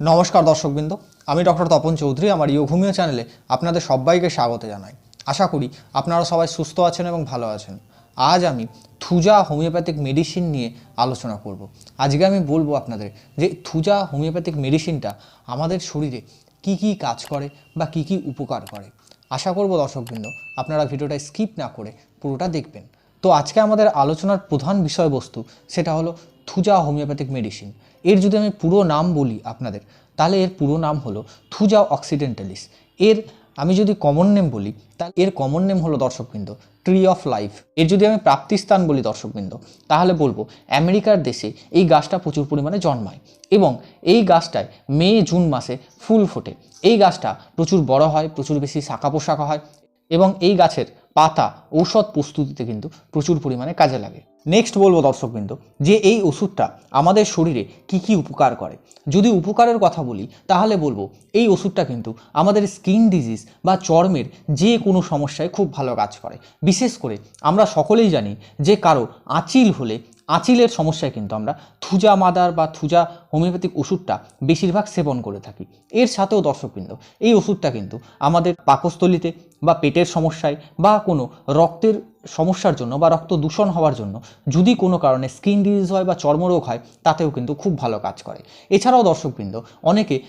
নমস্কার দর্শকবৃন্দ, আমি ডক্টর তপন চৌধুরী, আমার ইয়োঘুমিও চ্যানেলে আপনাদের সবাইকে স্বাগত জানাই। আশা করি আপনারা সবাই সুস্থ আছেন এবং ভালো আছেন। আজ আমি থুজা হোমিওপ্যাথিক মেডিসিন নিয়ে আলোচনা করব। আজকে আমি বলব আপনাদের যে থুজা হোমিওপ্যাথিক মেডিসিনটা আমাদের শরীরে কি কি কাজ করে বা কি কি উপকার করে। আশা করব দর্শকবৃন্দ, আপনারা ভিডিওটা স্কিপ না করে পুরোটা দেখবেন। তো আজকে আমাদের আলোচনার প্রধান বিষয়বস্তু সেটা হলো থুজা হোমিওপ্যাথিক মেডিসিন। এর যদি আমি পুরো নাম বলি আপনাদের, তাহলে এর পুরো নাম হলো থুজা অক্সিডেন্টালিস। এর আমি যদি কমন নেম বলি, তাহলে এর কমন নেম হলো দর্শকবৃন্দ ট্রি অফ লাইফ এর যদি আমি প্রাপ্তিস্থান বলি দর্শকবৃন্দ, তাহলে বলব আমেরিকার দেশে এই গাছটা প্রচুর পরিমাণে জন্মায় এবং এই গাছটায় মে জুন মাসে ফুল ফোটে। এই গাছটা প্রচুর বড় হয়, প্রচুর বেশি শাখা পোশাকা হয় এবং এই গাছের পাতা ঔষধ প্রস্তুতিতে কিন্তু প্রচুর পরিমাণে কাজে লাগে। নেক্সট বলব দর্শকবৃন্দ যে এই ওষুধটা আমাদের শরীরে কি কি উপকার করে? যদি উপকারের কথা বলি, তাহলে বলব এই ওষুধটা কিন্তু আমাদের স্কিন ডিজিজ বা চর্মের যে কোনো সমস্যায় খুব ভালো কাজ করে। বিশেষ করে আমরা সকলেই জানি যে কারও আঁচিল হলে আঁচিলের সমস্যায় কিন্তু আমরা থুজা মাদার বা থুজা হোমিওপ্যাথিক ওষুধটা বেশিরভাগ সেবন করে থাকি। এর সাথেও দর্শকবৃন্দ, এই ওষুধটা কিন্তু আমাদের পাকস্থলিতে বা পেটের সমস্যায় বা কোনো রক্তের সমস্যার জন্য বা রক্ত দূষণ হওয়ার জন্য যদি কোনো কারণে স্কিন ডিজিজ হয় বা চর্মরোগ হয়, তাতেও কিন্তু খুব ভালো কাজ করে। এছাড়াও দর্শকবৃন্দ, অনেকে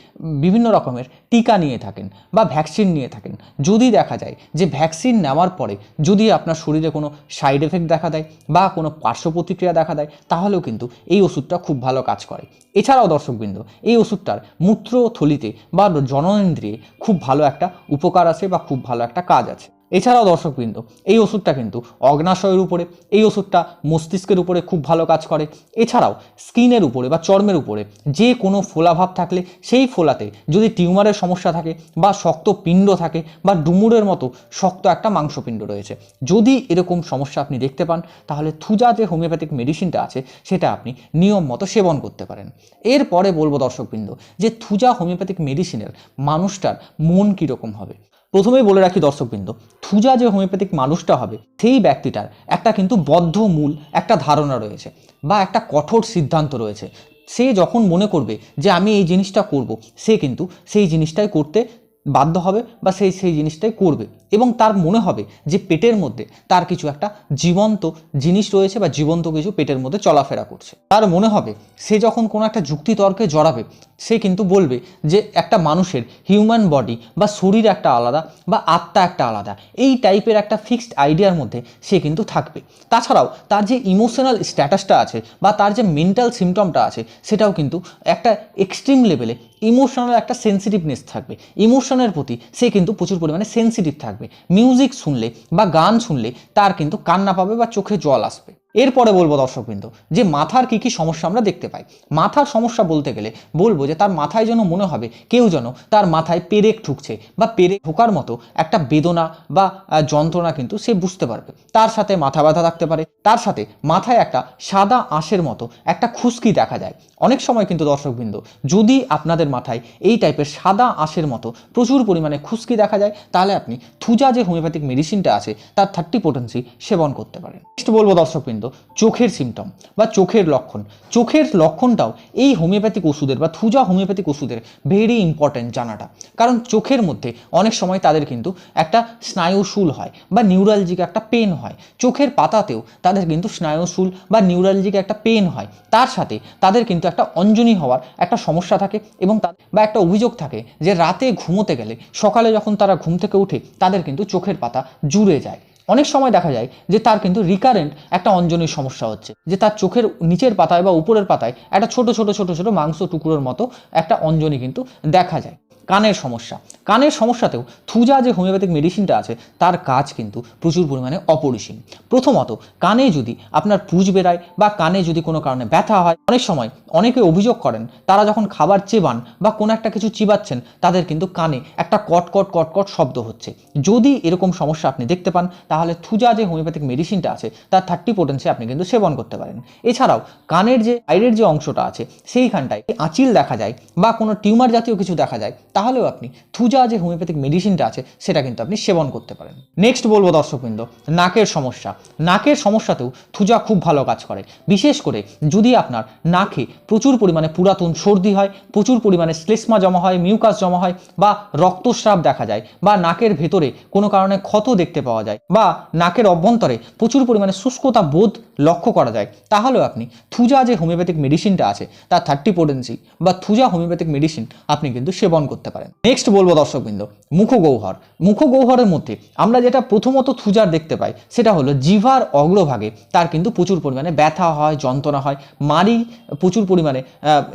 বিভিন্ন রকমের টিকা নিয়ে থাকেন বা ভ্যাকসিন নিয়ে থাকেন। যদি দেখা যায় যে ভ্যাকসিন নেওয়ার পরে যদি আপনার শরীরে কোনো সাইড এফেক্ট দেখা দেয় বা কোনো পার্শ্ব প্রতিক্রিয়া দেখা দেয়, তাহলেও কিন্তু এই ওষুধটা খুব ভালো কাজ করে। এছাড়াও দর্শকবৃন্দ, এই ওষুধটার মূত্র থলিতে বা জননেন্দ্রিয়ে খুব ভালো একটা উপকার আছে বা খুব ভালো একটা কাজ আছে। এছাড়াও দর্শকবৃন্দ, এই ওষুধটা কিন্তু অগ্নাশয়ের উপরে, এই ওষুধটা মস্তিষ্কের উপরে খুব ভালো কাজ করে। এছাড়াও স্কিনের উপরে বা চর্মের উপরে যে কোনো ফোলাভাব থাকলে সেই ফোলাতে যদি টিউমারের সমস্যা থাকে বা শক্ত পিণ্ড থাকে বা ডুমুরের মতো শক্ত একটা মাংসপিণ্ড রয়েছে, যদি এরকম সমস্যা আপনি দেখতে পান, তাহলে থুজা যে হোমিওপ্যাথিক মেডিসিনটা আছে, সেটা আপনি নিয়ম মতো সেবন করতে পারেন। এরপরে বলব দর্শকবৃন্দ, যে থুজা হোমিওপ্যাথিক মেডিসিনের মানুষটার মন কীরকম হবে? প্রথমেই বলে রাখি দর্শকবৃন্দ, থুজা যে হোমিওপ্যাথিক মানুষটা হবে, সেই ব্যক্তিটার একটা কিন্তু বদ্ধ মূল, একটা ধারণা রয়েছে বা একটা কঠোর সিদ্ধান্ত রয়েছে। সে যখন মনে করবে যে আমি এই জিনিসটা করব, সে কিন্তু সেই জিনিসটাই করতে বাধ্য হবে বা সেই সেই জিনিসটাই করবে এবং তার মনে হবে যে পেটের মধ্যে তার কিছু একটা জীবন্ত জিনিস রয়েছে বা জীবন্ত কিছু পেটের মধ্যে চলাফেরা করছে। তার মনে হবে সে যখন কোনো একটা যুক্তিতর্কে জড়াবে সে কিন্তু বলবে যে একটা মানুষের হিউম্যান বডি বা শরীর একটা আলাদা বা আত্মা একটা আলাদা, এই টাইপের একটা ফিক্সড আইডিয়ার মধ্যে সে কিন্তু থাকবে। তাছাড়াও তার যে ইমোশনাল স্ট্যাটাসটা আছে বা তার যে মেন্টাল সিমটমটা আছে, সেটাও কিন্তু একটা এক্সট্রিম লেভেলে ইমোশনাল একটা সেন্সিটিভনেস থাকবে। ইমোশনের প্রতি সে কিন্তু প্রচুর পরিমাণে সেন্সিটিভ থাকবে। মিউজিক শুনলে বা গান শুনলে তার কিন্তু কান্না পাবে বা চোখে জল আসবে। এরপরে বলব দর্শকবৃন্দ, যে মাথার কি কি সমস্যা আমরা দেখতে পাই। মাথার সমস্যা বলতে গেলে বলব যে তার মাথায় যেন মনে হবে কেউ যেন তার মাথায় পেরেক ঠুকছে বা পেরেক ঢোকার মতো একটা বেদনা বা যন্ত্রণা কিন্তু সে বুঝতে পারবে। তার সাথে মাথা ব্যথা থাকতে পারে, তার সাথে মাথায় একটা সাদা আঁশের মতো একটা খুশকি দেখা যায়। অনেক সময় কিন্তু দর্শকবৃন্দ, যদি আপনাদের মাথায় এই টাইপের সাদা আঁশের মতো প্রচুর পরিমাণে খুশকি দেখা যায়, তাহলে আপনি থুজা যে হোমিওপ্যাথিক মেডিসিনটা আছে, তার থার্টি পোটেন্সি সেবন করতে পারেন। নেক্সট বলব দর্শকবৃন্দ চোখের সিমটম বা চোখের লক্ষণ। চোখের লক্ষণটাও এই হোমিওপ্যাথিক ওষুধের বা থুজা হোমিওপ্যাথিক ওষুধের ভেরি ইম্পর্ট্যান্ট জানাটা। কারণ চোখের মধ্যে অনেক সময় তাদের কিন্তু একটা স্নায়ুশুল হয় বা নিউরালজিক একটা পেন হয়। চোখের পাতাতেও তাদের কিন্তু স্নায়ুশুল বা নিউরালজিক একটা পেন হয়। তার সাথে তাদের কিন্তু একটা অঞ্জনি হওয়ার একটা সমস্যা থাকে এবং তা- বা একটা অভিযোগ থাকে যে রাতে ঘুমোতে গেলে সকালে যখন তারা ঘুম থেকে উঠে তাদের কিন্তু চোখের পাতা জুড়ে যায়। অনেক সময় দেখা যায় যে তার কিন্তু রিকারেন্ট একটা অঞ্জনের সমস্যা হচ্ছে। যে তার চোখের নিচের পাতায় বা উপরের পাতায় একটা ছোট ছোট ছোট ছোট মাংস টুকরোর মতো একটা অঞ্জনী কিন্তু দেখা যায়। কানের সমস্যা। কানের সমস্যাতেও থুজা যে হোমিওপ্যাথিক মেডিসিনটা আছে, তার কাজ কিন্তু প্রচুর পরিমাণে অপরিসীম। প্রথমত, কানে যদি আপনার পুজ বেরায় বা কানে যদি কোনো কারণে ব্যথা হয়, অনেক সময় অনেকে অভিযোগ করেন, তারা যখন খাবার চেবান বা কোনো একটা কিছু চিবাচ্ছেন, তাদের কিন্তু কানে একটা কট কট কট কট শব্দ হচ্ছে। যদি এরকম সমস্যা আপনি দেখতে পান, তাহলে থুজা যে হোমিওপ্যাথিক মেডিসিনটা আছে, তার থার্টি পোটেন্সি আপনি কিন্তু সেবন করতে পারেন। এছাড়াও, কানের যে বাইরের যে অংশটা আছে, সেইখানটায় আঁচিল দেখা যায় বা কোনো টিউমার জাতীয় কিছু দেখা যায় তাহলেও আপনি থুজা যে হোমিওপ্যাথিক মেডিসিনটা আছে, সেটা কিন্তু আপনি সেবন করতে পারেন। নেক্সট বলব দর্শকবৃন্দ, নাকের সমস্যা। নাকের সমস্যাতেও থুজা খুব ভালো কাজ করে। বিশেষ করে যদি আপনার নাকে প্রচুর পরিমাণে পুরাতন সর্দি হয়, প্রচুর পরিমাণে শ্লেষ্মা জমা হয় মিউকাস জমা হয়, বা রক্তস্রাব দেখা যায়, বা নাকের ভেতরে কোনো কারণে ক্ষত দেখতে পাওয়া যায়, বা নাকের অভ্যন্তরে প্রচুর পরিমাণে শুষ্কতা বোধ লক্ষ্য করা যায়, তাহলেও আপনি থুজা যে হোমিওপ্যাথিক মেডিসিনটা আছে, তার থার্টি পোটেন্সি বা থুজা হোমিওপ্যাথিক মেডিসিন আপনি কিন্তু সেবন করতে পারেন। নেক্সট বলব দর্শকবৃন্দ মুখগহ্বর মুখগহ্বরের মধ্যে আমরা যেটা প্রথমত থুজার দেখতে পাই, সেটা হলো জিভার অগ্রভাগে তার কিন্তু প্রচুর পরিমাণে ব্যথা হয়, যন্ত্রণা হয়। মারি প্রচুর পরিমাণে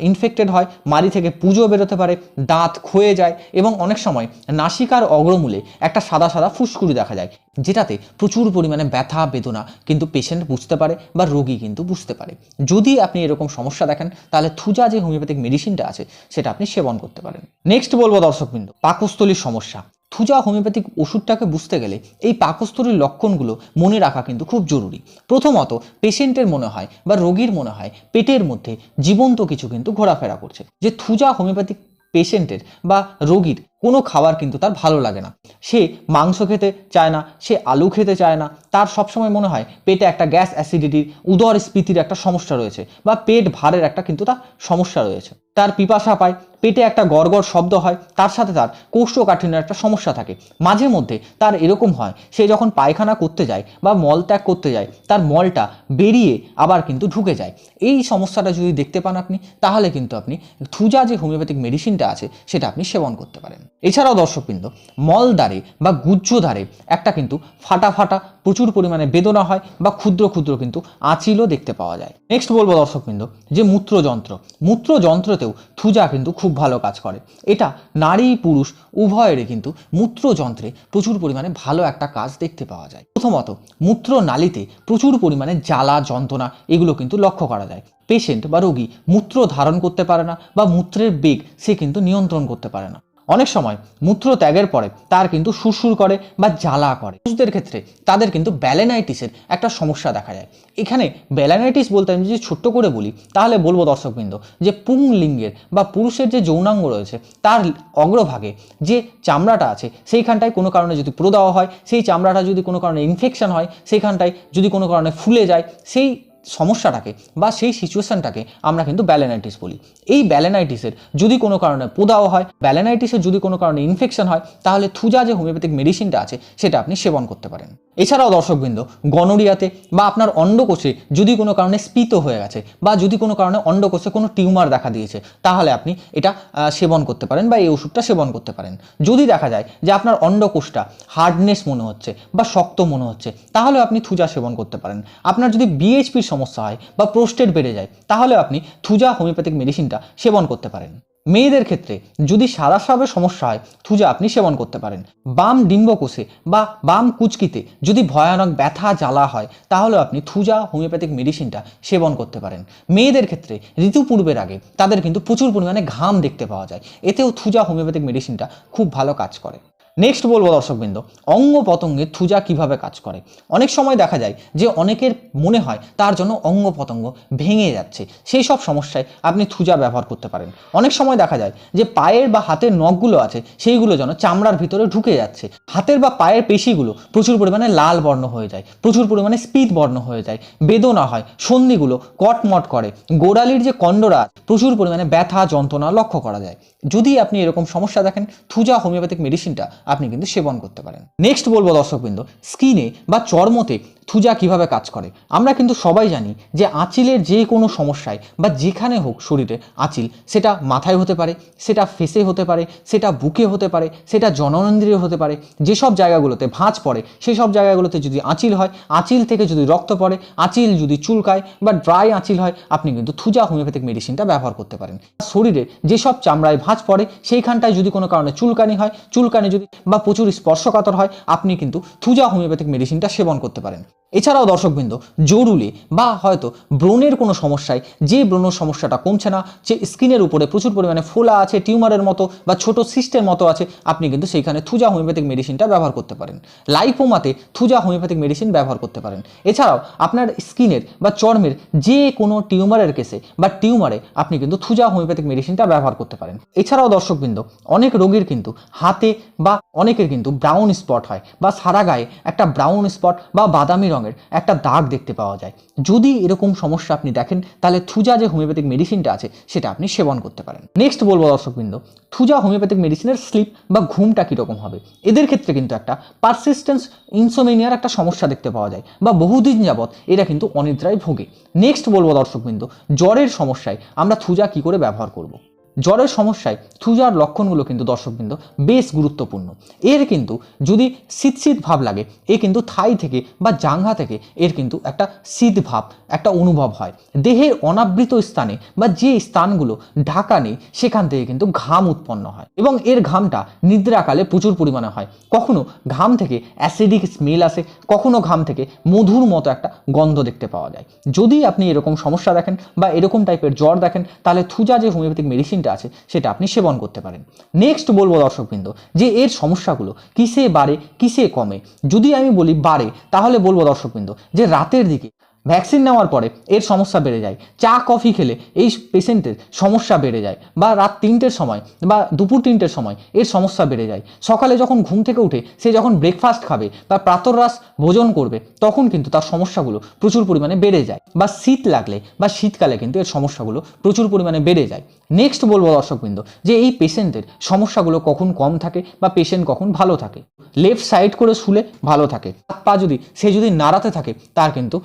ইনফেক্টেড হয়। মারি থেকে পুজো বেরোতে পারে, দাঁত ক্ষয়ে যায় এবং অনেক সময় নাসিকার অগ্রমূলে একটা সাদা সাদা ফুসকুড়ি দেখা যায়। যেটাতে প্রচুর পরিমাণে ব্যথা, বেদনা কিন্তু পেশেন্ট বুঝতে পারে বা রোগী কিন্তু বুঝতে পারে। যদি আপনি এরকম সমস্যা দেখেন, তাহলে থুজা যে হোমিওপ্যাথিক মেডিসিনটা আছে, সেটা আপনি সেবন করতে পারেন। নেক্সট বলব দর্শকবৃন্দ, পাকস্থলীর সমস্যা। থুজা হোমিওপ্যাথিক ওষুধটাকে বুঝতে গেলে এই পাকস্থলীর লক্ষণগুলো মনে রাখা কিন্তু খুব জরুরি। প্রথমত পেশেন্টের মনে হয় বা রোগীর মনে হয়, পেটের মধ্যে জীবন্ত কিছু কিন্তু ঘোরাফেরা করছে। যে থুজা হোমিওপ্যাথিক পেশেন্টের বা রোগীর কোনো খাবার কিন্তু তার ভালো লাগে না। সে মাংস খেতে চায় না, সে আলু খেতে চায় না, তার সবসময় মনে হয় পেটে একটা গ্যাস অ্যাসিডিটির উদর স্ফীতির একটা সমস্যা রয়েছে বা পেট ভারের একটা কিন্তু তার সমস্যা রয়েছে। তার পিপাসা পায় পেটে একটা গড়গড় শব্দ হয়, তার সাথে তার কোষ্ঠকাঠিন্যের একটা সমস্যা থাকে। মাঝে মধ্যে তার এরকম হয়, সে যখন পায়খানা করতে যায় বা মল ত্যাগ করতে যায়, তার মলটা বেরিয়ে আবার কিন্তু ঢুকে যায়। এই সমস্যাটা যদি দেখতে পান আপনি, তাহলে কিন্তু আপনি থুজা যে হোমিওপ্যাথিক মেডিসিনটা আছে, সেটা আপনি সেবন করতে পারেন। এছাড়াও দর্শকবৃন্দ মলদ্বারে বা গুজ্জদ্বারে একটা কিন্তু ফাটা ফাটা প্রচুর পরিমাণে বেদনা হয় বা ক্ষুদ্র ক্ষুদ্র কিন্তু আঁচিলও দেখতে পাওয়া যায়। নেক্সট বলব দর্শকবৃন্দ, যে মূত্রযন্ত্র। মূত্রযন্ত্রতেও থুজা কিন্তু খুব ভালো কাজ করে। এটা নারী পুরুষ উভয়েরই কিন্তু মূত্রযন্ত্রে প্রচুর পরিমাণে ভালো একটা কাজ দেখতে পাওয়া যায়। প্রথমত, মূত্র নালীতে প্রচুর পরিমাণে জ্বালা, যন্ত্রণা এগুলো কিন্তু লক্ষ্য করা যায়। পেশেন্ট বা রোগী মূত্র ধারণ করতে পারে না বা মূত্রের বেগ সে কিন্তু নিয়ন্ত্রণ করতে পারে না। অনেক সময় মূত্র ত্যাগের পরে তার কিন্তু সুরসুর করে বা জ্বালা করে। পুরুষদের ক্ষেত্রে তাদের কিন্তু ব্যালেনাইটিসের একটা সমস্যা দেখা যায়। এখানে ব্যালেনাইটিস বলতে আমি যদি ছোট্ট করে বলি, তাহলে বলব দর্শকবৃন্দ যে পুংলিঙ্গের বা পুরুষের যে যৌনাঙ্গ রয়েছে, তার অগ্রভাগে যে চামড়াটা আছে, সেইখানটায় কোনো কারণে যদি প্রদাহ হয়, সেই চামড়াটা যদি কোনো কারণে ইনফেকশন হয়, সেইখানটায় যদি কোনো কারণে ফুলে যায়, সেই সমস্যাটাকে বা সেই সিচুয়েশনটাকে আমরা কিন্তু ব্যালেনাইটিস বলি। এই ব্যালেনাইটিসের যদি কোনো কারণে পোদাও হয় ব্যালেনাইটিসের যদি কোনো কারণে ইনফেকশন হয়, তাহলে থুজা যে হোমিওপ্যাথিক মেডিসিনটা আছে, সেটা আপনি সেবন করতে পারেন। এছাড়াও দর্শকবৃন্দ গনোরিয়াতে বা আপনার অন্ডকোষে যদি কোনো কারণে স্পিত হয়ে গেছে বা যদি কোনো কারণে অন্ডকোষে কোনো টিউমার দেখা দিয়েছে, তাহলে আপনি এটা সেবন করতে পারেন বা এই ওষুধটা সেবন করতে পারেন। যদি দেখা যায় যে আপনার অন্ডকোষটা হার্ডনেস মনে হচ্ছে বা শক্ত মনে হচ্ছে তাহলে আপনি থুজা সেবন করতে পারেন। আপনার যদি বিএইচপির সমস্যা হয় বা প্রোস্টেট বেড়ে যায়, তাহলে আপনি থুজা হোমিওপ্যাথিক মেডিসিনটা সেবন করতে পারেন। মেয়েদের ক্ষেত্রে যদি সাদা স্রাবের সমস্যা হয়, থুজা আপনি সেবন করতে পারেন। বাম ডিম্বকোষে বা বাম কুচকিতে যদি ভয়ানক ব্যথা জ্বালা হয়, তাহলে আপনি থুজা হোমিওপ্যাথিক মেডিসিনটা সেবন করতে পারেন। মেয়েদের ক্ষেত্রে ঋতুপূর্বের আগে তাদের কিন্তু প্রচুর পরিমাণে ঘাম দেখতে পাওয়া যায়, এতেও থুজা হোমিওপ্যাথিক মেডিসিনটা খুব ভালো কাজ করে। নেক্সট বলব দর্শকবৃন্দ অঙ্গ পতঙ্গে থুজা কীভাবে কাজ করে? অনেক সময় দেখা যায় যে অনেকের মনে হয় তার জন্য অঙ্গ পতঙ্গ ভেঙে যাচ্ছে সেই সব সমস্যায় আপনি থুজা ব্যবহার করতে পারেন। অনেক সময় দেখা যায় যে পায়ের বা হাতের নখগুলো আছে সেইগুলো যেন চামড়ার ভিতরে ঢুকে যাচ্ছে। হাতের বা পায়ের পেশিগুলো প্রচুর পরিমাণে লাল বর্ণ হয়ে যায় প্রচুর পরিমাণে স্পিড বর্ণ হয়ে যায় বেদনা হয় সন্ধিগুলো কটমট করে গোড়ালির যে কন্ডরা আছে, প্রচুর পরিমাণে ব্যথা যন্ত্রণা লক্ষ্য করা যায়। যদি আপনি এরকম সমস্যা দেখেন, থুজা হোমিওপ্যাথিক মেডিসিনটা আপনি কিন্তু সেবন করতে পারেন। নেক্সট বলব দর্শকবৃন্দ স্কিনে বা চর্মতে থুজা কীভাবে কাজ করে? আমরা কিন্তু সবাই জানি যে আঁচিলের যে কোনো সমস্যায় বা যেখানে হোক শরীরে আঁচিল, সেটা মাথায় হতে পারে, সেটা ফেসে হতে পারে, সেটা বুকে হতে পারে, সেটা জননেন্দ্রিয় হতে পারে, যেসব জায়গাগুলোতে ভাঁজ পড়ে সেই সব জায়গাগুলোতে যদি আঁচিল হয়, আঁচিল থেকে যদি রক্ত পড়ে, আঁচিল যদি চুলকায় বা ড্রাই আঁচিল হয়, আপনি কিন্তু থুজা হোমিওপ্যাথিক মেডিসিনটা ব্যবহার করতে পারেন। শরীরে যেসব চামড়ায় ভাঁজ পড়ে, সেইখানটায় যদি কোনো কারণে চুলকানি হয়, চুলকানি যদি বা প্রচুর স্পর্শকাতর হয়, আপনি কিন্তু থুজা হোমিওপ্যাথিক মেডিসিনটা সেবন করতে পারেন। এছাড়াও দর্শকবৃন্দ জরুলে বা হয়তো ব্রণের কোনো সমস্যায়, যে ব্রণ সমস্যাটা কমছে না, যে স্কিনের উপরে প্রচুর পরিমাণে ফোলা আছে, টিউমারের মতো বা ছোট সিস্টের মতো আছে, আপনি কিন্তু সেইখানে থুজা হোমিওপ্যাথিক মেডিসিনটা ব্যবহার করতে পারেন। লাইপোমাতে থুজা হোমিওপ্যাথিক মেডিসিন ব্যবহার করতে পারেন। এছাড়াও আপনার স্কিনের বা চর্মের যে কোনো টিউমারের কেসে বা টিউমারে আপনি কিন্তু থুজা হোমিওপ্যাথিক মেডিসিনটা ব্যবহার করতে পারেন। এছাড়াও দর্শকবৃন্দ, অনেক রোগীর কিন্তু হাতে বা অনেকের কিন্তু ব্রাউন স্পট হয় বা সারা গায়ে একটা ব্রাউন স্পট বা বাদামি রঙের একটা দাগ দেখতে পাওয়া যায়। যদি এরকম সমস্যা আপনি দেখেন, তাহলে থুজা যে হোমিওপ্যাথিক মেডিসিনটা আছে, সেটা আপনি সেবন করতে পারেন। নেক্সট বলব দর্শকবৃন্দ, থুজা হোমিওপ্যাথিক মেডিসিনের স্লিপ বা ঘুমটা কীরকম হবে? এদের ক্ষেত্রে কিন্তু একটা পারসিস্টেন্স ইনসোমেনিয়ার একটা সমস্যা দেখতে পাওয়া যায়, বা বহুদিন যাবৎ এরা কিন্তু অনিদ্রায় ভোগে। নেক্সট বলব দর্শকবৃন্দ, জ্বরের সমস্যায় আমরা থুজা কি করে ব্যবহার করব? জ্বরের সমস্যায় থুজার লক্ষণগুলো কিন্তু দর্শকবৃন্দ বেশ গুরুত্বপূর্ণ। এর কিন্তু যদি শীত শীত ভাব লাগে, এ কিন্তু থাই থেকে বা জাঙ্ঘা থেকে এর কিন্তু একটা শীত ভাব, একটা অনুভব হয়। দেহের অনাবৃত স্থানে বা যে স্থানগুলো ঢাকা নেই, সেখান থেকে কিন্তু ঘাম উৎপন্ন হয় এবং এর ঘামটা নিদ্রাকালে প্রচুর পরিমাণে হয়। কখনো ঘাম থেকে অ্যাসিডিক স্মেল আসে, কখনো ঘাম থেকে মধুর মতো একটা গন্ধ দেখতে পাওয়া যায়। যদি আপনি এরকম সমস্যা দেখেন বা এরকম টাইপের জ্বর দেখেন, তাহলে থুজা যে হোমিওপ্যাথিক মেডিসিনটা আছে, সেটা আপনি সেবন করতে পারেন। নেক্সট বলব দর্শকবৃন্দ, যে এর সমস্যাগুলো কিসে বাড়ে, কিসে কমে? যদি আমি বলি বাড়ে, তাহলে বলব দর্শকবৃন্দ, যে রাতের দিকে ভ্যাকসিন নেওয়ার পরে এর সমস্যা বেড়ে যায়। চা, কফি খেলে এই পেশেন্টের সমস্যা বেড়ে যায় বা রাত তিনটের সময় বা দুপুর তিনটের সময় এর সমস্যা বেড়ে যায়। সকালে যখন ঘুম থেকে উঠে সে যখন ব্রেকফাস্ট খাবে বা প্রাতরাস ভোজন করবে, তখন কিন্তু তার সমস্যাগুলো প্রচুর পরিমাণে বেড়ে যায় বা শীত লাগলে বা শীতকালে কিন্তু এর সমস্যাগুলো প্রচুর পরিমাণে বেড়ে যায়। নেক্সট বলব দর্শকবৃন্দ যে এই পেশেন্টের সমস্যাগুলো কখন কম থাকে বা পেশেন্ট কখন ভালো থাকে। লেফট সাইড করে শুলে ভালো থাকে। হাত পা যদি, সে যদি নাড়াতে থাকে, তার কিন্তু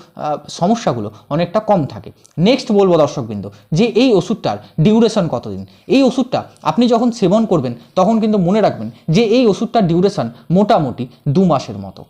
সমস্যাগুলো অনেকটা কম থাকে। নেক্সট বলব দর্শকবৃন্দ, যে এই ওষুধটার ডিউরেশন কতদিন? এই ওষুধটা আপনি যখন সেবন করবেন, তখন কিন্তু মনে রাখবেন যে এই ওষুধটার ডিউরেশন মোটামুটি দু মাসের মতো।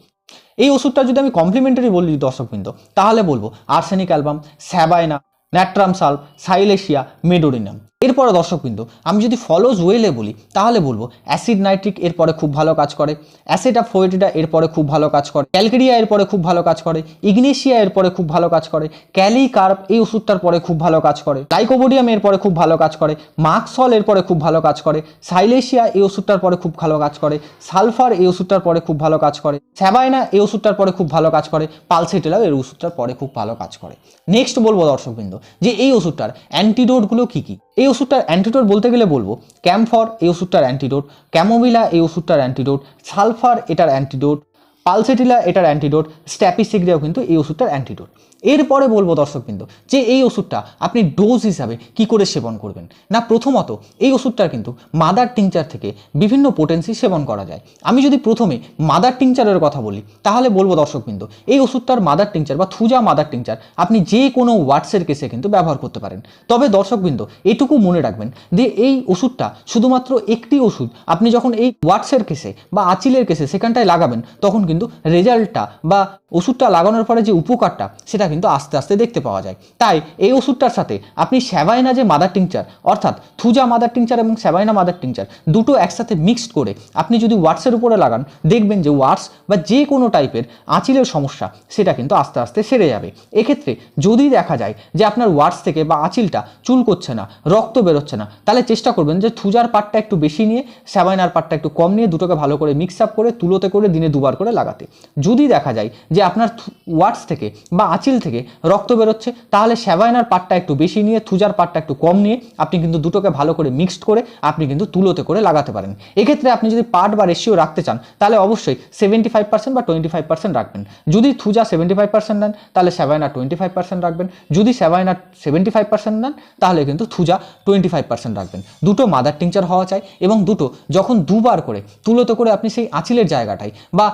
এই ওষুধটা যদি আমি কমপ্লিমেন্টারি বলি দর্শকবৃন্দ, তাহলে বলব arsenic album sabina natrum sulph silicea medorrhinum এরপরে দর্শকবৃন্দ আমি যদি ফলোজ ওয়েলে বলি তাহলে বলব অ্যাসিড নাইট্রিক এরপরে খুব ভালো কাজ করে অ্যাসিড অফ ফোয়েটিডা এরপরে খুব ভালো কাজ করে ক্যালকেরিয়া এরপরে খুব ভালো কাজ করে ইগনেশিয়া এরপরে খুব ভালো কাজ করে ক্যালি কার্প এই ওষুধটার পরে খুব ভালো কাজ করে লাইকোবোডিয়াম এরপরে খুব ভালো কাজ করে মাক্সল এরপরে খুব ভালো কাজ করে সাইলেশিয়া এই ওষুধটার পরে খুব ভালো কাজ করে সালফার এই ওষুধটার পরে খুব ভালো কাজ করে স্যাবাইনা এই ওষুধটার পরে খুব ভালো কাজ করে পালসেটেলাও এই ওষুধটার পরে খুব ভালো কাজ করে নেক্সট বলব দর্শকবৃন্দ যে এই ওষুধটার অ্যান্টিডোটগুলো কী কী এই ওষুধটার অ্যান্টিডোট বলতে গেলে বলব ক্যাম্ফর এই ওষুধটার অ্যান্টিডোট ক্যামোমিলা এই ওষুধটার অ্যান্টিডোট সালফার এটার অ্যান্টিডোট পালসেটিলা এটার অ্যান্টিডোট স্ট্যাপিসিগ্রিয়াও কিন্তু এই ওষুধটার অ্যান্টিডোট এরপরে বলব দর্শকবৃন্দ, যে এই ওষুধটা আপনি ডোজ হিসাবে কি করে সেবন করবেন? না, প্রথমত এই ওষুধটার কিন্তু মাদার টিংচার থেকে বিভিন্ন পোটেন্সি সেবন করা যায়। আমি যদি প্রথমে মাদার টিংচারের কথা বলি, তাহলে বলব দর্শকবৃন্দ, এই ওষুধটার মাদার টিংচার বা থুজা মাদার টিংচার আপনি যে কোনো ওয়াটসের কেসে কিন্তু ব্যবহার করতে পারেন। তবে দর্শকবৃন্দ, এটুকু মনে রাখবেন যে এই ওষুধটা শুধুমাত্র একটি ওষুধ, আপনি যখন এই ওয়াটসের কেসে বা আচিলের কেসে সেখানটায় লাগাবেন, তখন কিন্তু রেজাল্টটা বা ওষুধটা লাগানোর পরে যে উপকারটা, সেটা কিন্তু আস্তে আস্তে দেখতে পাওয়া যায়। তাই এই ওষুধটার সাথে আপনি স্যাবাইনা যে মাদার টিংচার, অর্থাৎ থুজা মাদার টিংচার এবং স্যাবাইনা মাদার টিংচার দুটো একসাথে মিক্সড করে আপনি যদি ওয়াটসের উপরে লাগান, দেখবেন যে ওয়াটস বা যে কোনো টাইপের আঁচিলের সমস্যা, সেটা কিন্তু আস্তে আস্তে সেরে যাবে। এক্ষেত্রে যদি দেখা যায় যে আপনার ওয়াটস থেকে বা আঁচিলটা চুল করছে না, রক্ত বেরোচ্ছে না, তাহলে চেষ্টা করবেন যে থুজার পাটটা একটু বেশি নিয়ে স্যাবাইনার পাটটা একটু কম নিয়ে দুটোকে ভালো করে মিক্স আপ করে তুলোতে করে দিনে দুবার করে লাগাতে। যদি দেখা যায় যে আপনার ওয়াটস থেকে বা আঁচিল থেকে রক্ত বেরোচ্ছে, তাহলে স্যাবাইনার পাটটা একটু বেশি নিয়ে থুজার পাটটা একটু কম নিয়ে, আপনি কিন্তু দুটোকে ভালো করে মিক্সড করে, আপনি কিন্তু তুলোতে করে লাগাতে পারেন। এক্ষেত্রে আপনি যদি পার্ট বা রেশিও রাখতে চান, তাহলে অবশ্যই সেভেন্টি ফাইভ পার্সেন্ট বা টোয়েন্টি ফাইভ পার্সেন্ট রাখবেন। যদি থুজা সেভেন্টি ফাইভ পার্সেন্ট নেন, তাহলে স্যাবাইনা টোয়েন্টি ফাইভ পার্সেন্ট রাখবেন। যদি স্যাবাইনা সেভেন্টি ফাইভ পার্সেন্ট নেন, তাহলে কিন্তু থুজা টোয়েন্টি ফাইভ পার্সেন্ট রাখবেন। দুটো মাদার টিংচার হওয়া চাই এবং দুটো, যখন দুবার করে, তুলোতে করে আপনি সেই আঁচিলের জায়গাটায় বা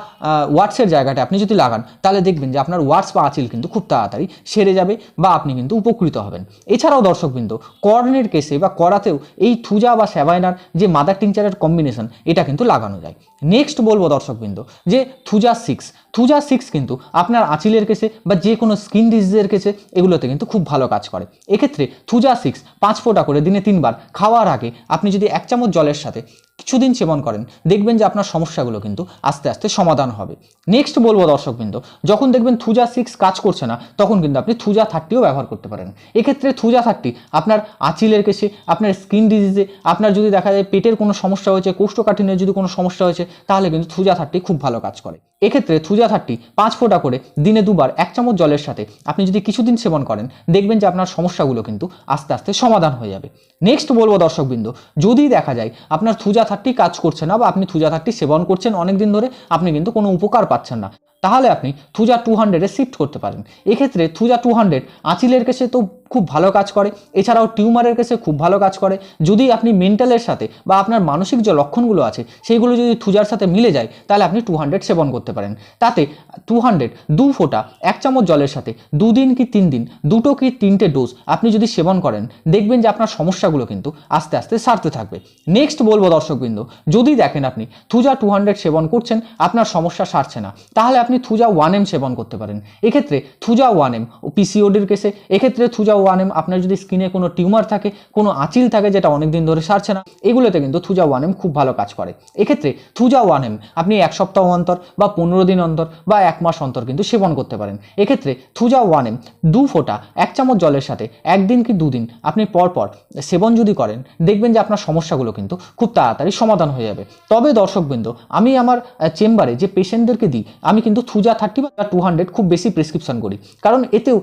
ওয়াটসের জায়গাটায় আপনি যদি লাগান, তাহলে দেখবেন যে আপনার ওয়াটস বা আঁচিল কিন্তু খুব তাড়াতাড়ি সেরে যাবে বা আপনি কিন্তু উপকৃত হবেন। এছাড়াও দর্শকবৃন্দ কর্নের কেসে বা করাতেও এই থুজা বা স্যাভাইনার যে মাদার টিংচারের কম্বিনেশন, এটা কিন্তু লাগানো যায়। নেক্সট বলব দর্শকবৃন্দ, যে থুজা সিক্স থুজা সিক্স কিন্তু আপনার আঁচিলের কেসে বা যে কোনো স্কিন ডিজিজের কেসে এগুলোতে কিন্তু খুব ভালো কাজ করে। এক্ষেত্রে থুজা সিক্স পাঁচ ফোঁটা করে দিনে তিনবার খাওয়ার আগে আপনি যদি এক চামচ জলের সাথে কিছুদিন সেবন করেন, দেখবেন যে আপনার সমস্যাগুলো কিন্তু আস্তে আস্তে সমাধান হবে। নেক্সট বলব দর্শকবৃন্দ, যখন দেখবেন থুজা সিক্স কাজ করছে না, তখন কিন্তু আপনি থুজা থার্টিও ব্যবহার করতে পারেন। এক্ষেত্রে থুজা থার্টি আপনার আঁচিলের কেসে, আপনার স্কিন ডিজিজে আপনার যদি দেখা যায় পেটের কোনো সমস্যা হয়েছে, কোষ্ঠকাঠিন্যের যদি কোনো সমস্যা হয়েছে, তাহলে কিন্তু থুজা থার্টি খুব ভালো কাজ করে। এক্ষেত্রে থুজা থার্টি পাঁচ ফোঁটা করে দিনে দুবার এক চামচ জলের সাথে আপনি যদি কিছুদিন সেবন করেন, দেখবেন যে আপনার সমস্যাগুলো কিন্তু আস্তে আস্তে সমাধান হয়ে যাবে। নেক্সট বলব দর্শকবৃন্দ, যদি দেখা যায় আপনার থুজা থার্টি কাজ করছে না বা আপনি থুজা থার্টি সেবন করছেন অনেকদিন ধরে, আপনি কিন্তু কোনো উপকার পাচ্ছেন না। তাহলে আপনি থুজা টু হান্ড্রেডে শিফট করতে পারেন। এক্ষেত্রে থুজা টু হান্ড্রেড আঁচিলের কেসে তো খুব ভালো কাজ করে, এছাড়াও টিউমারের কেসে খুব ভালো কাজ করে। যদি আপনি মেন্টালের সাথে বা আপনার মানসিক যে লক্ষণগুলো আছে সেইগুলো যদি থুজার সাথে মিলে যায়, তাহলে আপনি টু হান্ড্রেড সেবন করতে পারেন। তাতে টু হান্ড্রেড দু ফোঁটা, এক চামচ জলের সাথে দুদিন কি তিন দিন, দুটো কি তিনটে ডোজ আপনি যদি সেবন করেন, দেখবেন যে আপনার সমস্যাগুলো কিন্তু আস্তে আস্তে সারতে থাকবে। নেক্সট বলব দর্শকবৃন্দ, যদি দেখেন আপনি থুজা টু হান্ড্রেড সেবন করছেন, আপনার সমস্যা সারছে না, তাহলে আপনি থুজা ওয়ান এম সেবন করতে পারেন। এক্ষেত্রে থুজা ওয়ান এম পিসিওডির কেসে, এক্ষেত্রে থুজা ওয়ান এম আপনার যদি স্কিনে কোনো টিউমার থাকে, কোনো আঁচিল থাকে যেটা অনেক দিন ধরে সারছে না, এগুলোতে কিন্তু থুজা ওয়ান এম খুব ভালো কাজ করে। এক্ষেত্রে থুজা ওয়ান এম আপনি এক সপ্তাহ অন্তর বা পনেরো দিন অন্তর বা এক মাস অন্তর কিন্তু সেবন করতে পারেন। এক্ষেত্রে থুজা ওয়ান এম দু ফোঁটা এক চামচ জলের সাথে একদিন কি দুদিন আপনি পরপর সেবন যদি করেন, দেখবেন যে আপনার সমস্যাগুলো কিন্তু খুব তাড়াতাড়ি সমাধান হয়ে যাবে। তবে দর্শকবৃন্দ, আমি আমার চেম্বারে যে পেশেন্টদেরকে দিই, আমি কিন্তু থুজা থার্টি বা টু হান্ড্রেড খুব বেশি প্রেসক্রিপশন করি। কারণ এতেও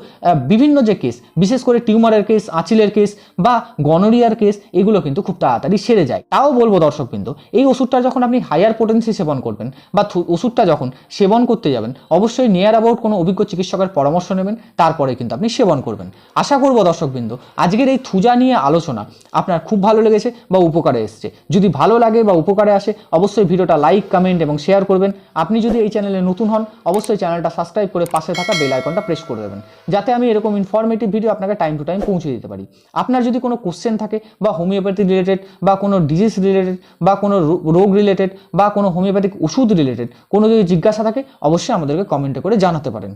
বিভিন্ন যে কেস বিশেষ করে টিউমারের কেস আঁচিলের কেস বা গনোরিয়ার কেস এগুলো কিন্তু খুব তাড়াতাড়ি সেরে যায়। তাও বলব দর্শকবৃন্দ, এই ওষুধটা যখন আপনি হায়ার পোটেন্সি সেবন করবেন বা ওষুধটা যখন সেবন করতে যাবেন, অবশ্যই নিয়ার অ্যাবাউট কোনো অভিজ্ঞ চিকিৎসকের পরামর্শ নেবেন, তারপরে কিন্তু আপনি সেবন করবেন। আশা করব দর্শকবৃন্দ, আজকের এই থুজা নিয়ে আলোচনা আপনার খুব ভালো লেগেছে বা উপকারে এসছে। যদি ভালো লাগে বা উপকারে আসে, অবশ্যই ভিডিওটা লাইক কমেন্ট এবং শেয়ার করবেন। আপনি যদি এই চ্যানেলে নতুন হন অবশ্যই চ্যানেলটা সাবস্ক্রাইব করে পাশে থাকা বেল আইকনটা প্রেস করে দেবেন। যাতে আমি এরকম ইনফরমেটিভ ভিডিও আপনাকে টাইম টু টাইম পৌঁছে দিতে পারি। আপনার যদি কোনো কোশ্চেন থাকে বা হোমিওপ্যাথি রিলেটেড বা কোনো ডিজিজ রিলেটেড বা কোনো রোগ রিলেটেড বা কোনো হোমিওপ্যাথিক ওষুধ রিলেটেড কোনো যদি জিজ্ঞাসা থাকে, অবশ্যই আমাদেরকে কমেন্টে করে জানাতে পারেন।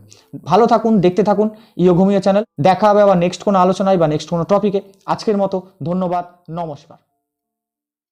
ভালো থাকুন, দেখতে থাকুন ইয়োগ হোমিও চ্যানেল দেখা হবে আবার নেক্সট কোনো আলোচনায় বা নেক্সট কোনো টপিকে আজকের মতো ধন্যবাদ, নমস্কার।